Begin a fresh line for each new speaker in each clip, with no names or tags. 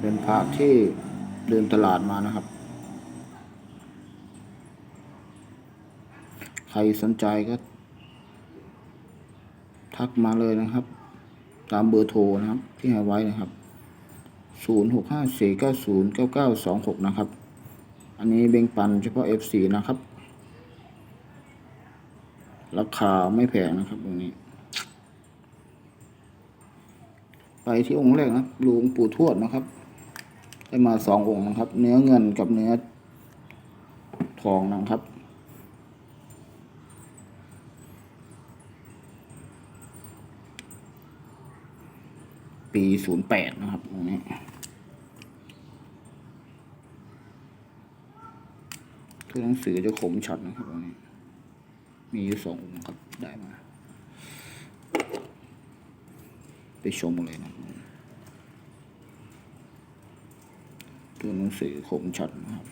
เป็นพระที่เดินตลาดมานะครับ ใครสนใจก็ ทักมาเลยนะครับ ตามเบอร์โทรนะครับ ที่ให้ไว้นะครับ 0 6 5 4 9 0 9 9 2 6 นะครับ อันนี้เบ่งปันเฉพาะ F4 นะครับ ราคาไม่แพงนะครับตรงนี้ ไปที่องค์แรกนะหลวงปู่ทวดนะครับ ได้มาสององค์นะครับ เนื้อเงินกับเนื้อทองนะครับปีศูนย์แปดนะครับตรงนี้คือหนังสือจะขมชัดนะครับตรงนี้ มีอยู่สององค์ครับได้มา ไปชมเลยนะตัวหนังสือคมชัดนะครับ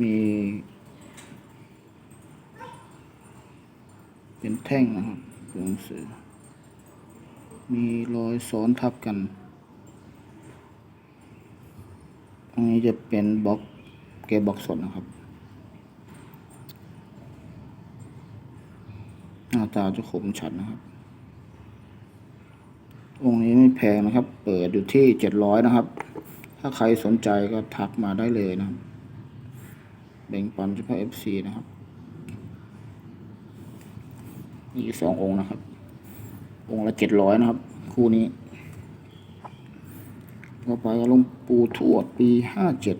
มี เป็นแท่งนะครับตัวหนังสือ มีรอยซ้อนทับกัน อันนี้จะเป็นบล็อกเกบล็อกสดนะครับ น้าตาจะคมชัดนะครับ องค์นี้ไม่แพงนะครับ เปิดอยู่ที่เจ็ดร้อยนะครับ ถ้าใครสนใจก็ทักมาได้เลยนะครับแบ่งปันเฉพาะ FC นะครับมีสององค์นะครับ องค์ละเจ็ดร้อยนะครับ คู่นี้ต่อไปก็ลงปูทวดปีห้าเจ็ด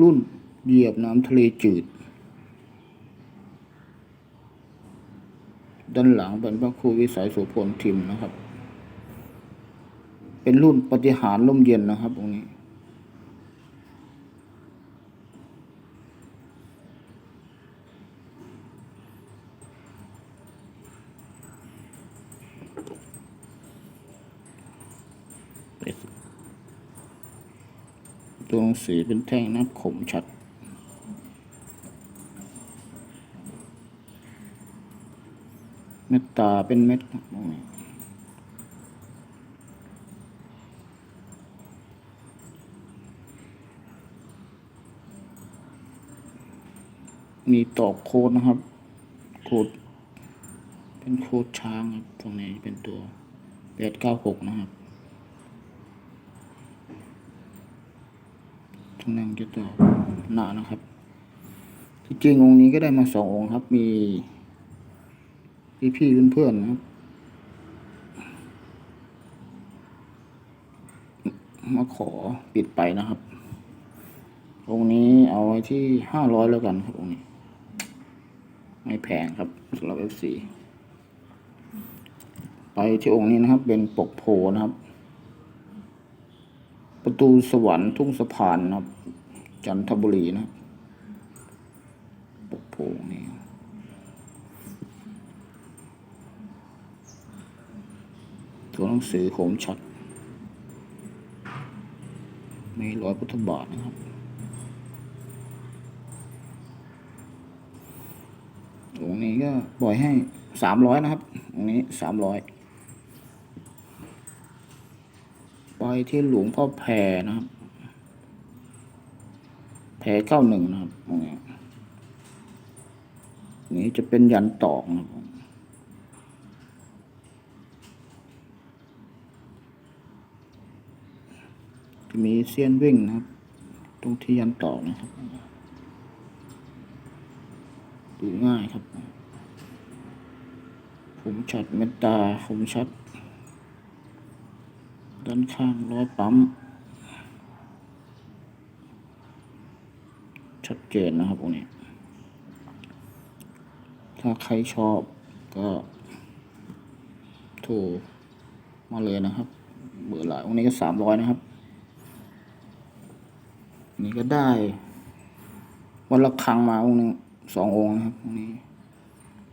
รุ่น เหยียบน้ำทะเลจืด ด้านหลังเป็นพระครูวิสัยโสุพลทิมนะครับ เป็นรุ่นปฏิหารล่มเย็นนะครับตรงนี้ ตัวหนังสือเป็นแท่งนะคมชัด เม็ดตาเป็นเม็ดนะตรงนี้มีตอกโคดนะครับ โคดเป็นโคดช้างครับ ตรงนี้เป็นตัวแปดเก้าหกนะครับตำแหน่งจะต่อหนานะครับ จริงๆองค์นี้ก็ได้มาสององค์ครับ มี พี่พี่ๆเพื่อนๆนะครับมาขอปิดไปนะครับองนี้เอาไว้ที่ห้าร้อยแล้วกันครับองนี้ ไม่แพงครับสำหรับ F4 ไปที่องค์นี้นะครับ เป็นปกโพนะครับ ประตูสวรรค์ทุ่งสะพานนะครับ จันทบุรีนะครับ ปกโพนี่ ตัวหนังสือโขมชัดมีร้อยพุทธบาทนะครับ ตรงนี้ก็ปล่อยให้สามร้อยนะครับ ตรงนี้สามร้อยไปที่หลวงพ่อแพรนะครับ แพรเก้าหนึ่งนะครับตรงนี้นี่จะเป็นยันตอกนะครับ มีเสี้ยนวิ่งนะครับ ตรงที่ยันต่อนะครับดูง่ายครับ ผมชัดเมตตาผมชัด ด้านข้างร้อยปั๊ม ชัดเจนนะครับตรงนี้ ถ้าใครชอบก็โทรมาเลยนะครับ เบอร์หลายองค์นี้ก็สามร้อยนะครับ นี่ก็ได้ วันละครั้งมาองค์หนึ่งสององค์นะครับองนี้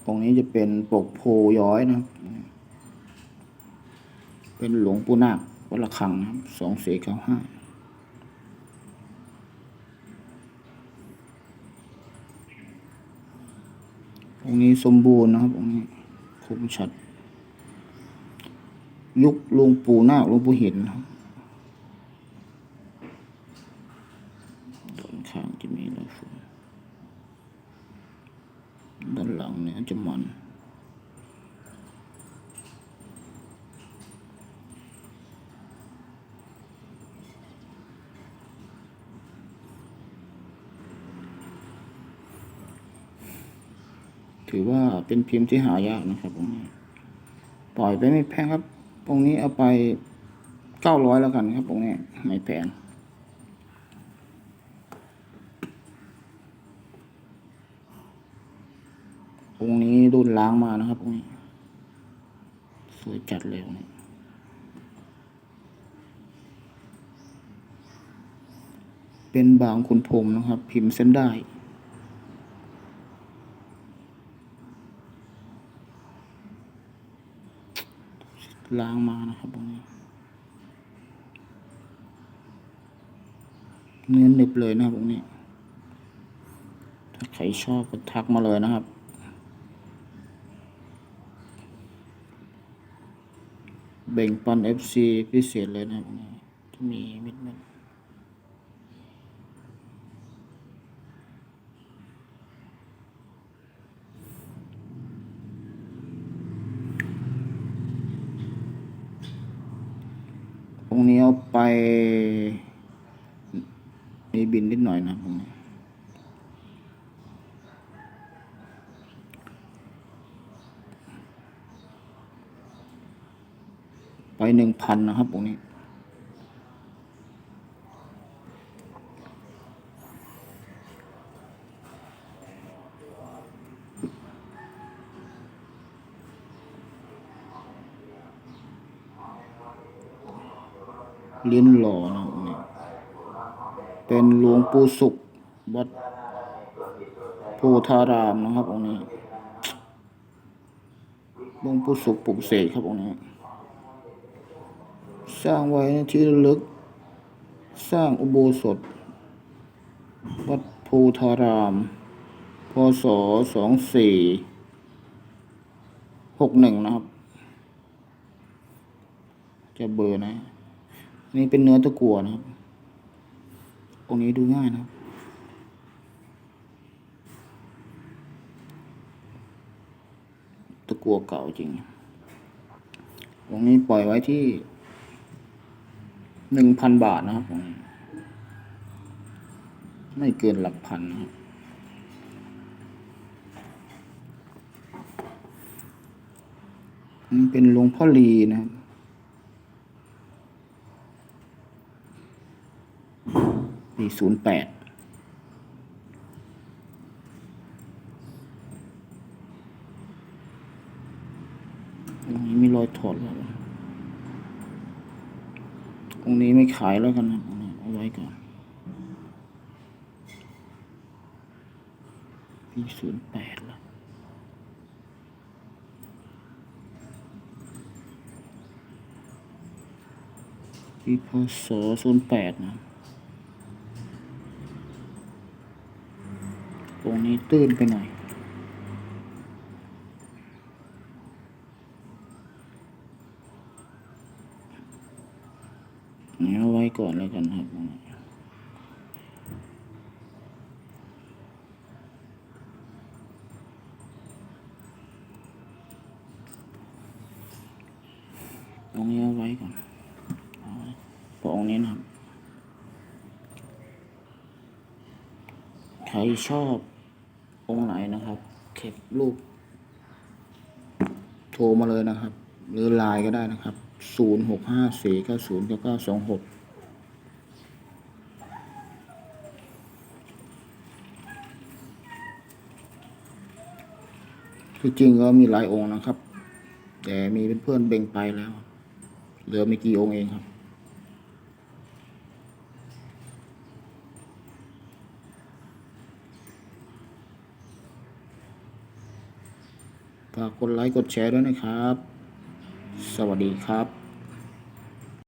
องค์นี้จะเป็นปกโพย้อยนะครับ เป็นหลวงปู่นาควันละครั้งนะครัสองสี่เก้าห้าองนี้สมบูรณ์นะครับองนี้คมชัด ยุคหลวงปู่นาคหลวงปู่หินนะครับ ข้างจะมีรอยฝุ่นด้านหลังเนี่ยจะมันถือว่าเป็นพิมพ์ที่หายากนะครับตรงนี้ปล่อยไปไม่แพงครับตรงนี้เอาไปเก้าร้อยแล้วกันครับตรงนี้ไม่แพง ล้างมานะครับองนี้ สวยจัดเลยนี้เป็นบางคุณพรมนะครับ พิมพ์เส้นได้ล้างมานะครับตรงนี้ เนื้อหนึบเลยนะครับตรงนี้ ถ้าใครชอบก็ทักมาเลยนะครับ เบ่งปัน FC พิเศษเลยนะครับตรงนี้จะมีมิดเม็ดตรงนี้เอาไป มีบินนิดหน่อยนะตรงนี้ ไปหนึ่งพันนะครับตรงนี้ลิ้นหล่อนะครับตรงนี้เป็นหลวงปู่สุขวัดโพธารามนะครับตรงนี้หลวงปู่สุขปลุกเสกครับตรงนี้ สร้างไว้ในที่ลึก สร้างอุโบสถ วัดโพธาราม พศสองสี่หกหนึ่งนะครับ จะเบอร์นะ นี่เป็นเนื้อตะกั่วนะครับองนี้ดูง่ายนะครับตะกั่วเก่าจริงองนี้ปล่อยไว้ที่ หนึ่งพันบาทนะครับองค์นี้ไม่เกินหลักพันนะครับนี่เป็นหลวงพ่อลีนะครับปีศูนย์แปดตรงนี้มีรอยถอดแล้ว ตรงนี้ไม่ขายแล้วกันนะเอาไว้ก่อน ปีศูนย์แปดแล้วปีพศศูนย์แปดนะตรงนี้ตื้นไปหน่อย นี่เอาไว้ก่อนแล้วกันครับตรงนี้ตรงนี้เอาไว้ก่อนอาไว้พอองนี้นะครับ ใครชอบองค์ไหนนะครับ เก็บรูปโทรมาเลยนะครับ หรือไลน์ก็ได้นะครับ ศูนย์หกห้าสี่เก้าศูนย์เก้าเก้าสองหกที่จริงก็มีหลายองค์นะครับ แต่มีเพื่อนเบ่งไปแล้ว เหลือไม่กี่องค์เองครับฝากกดไลค์กดแชร์ด้วยนะครับ สวัสดีครับ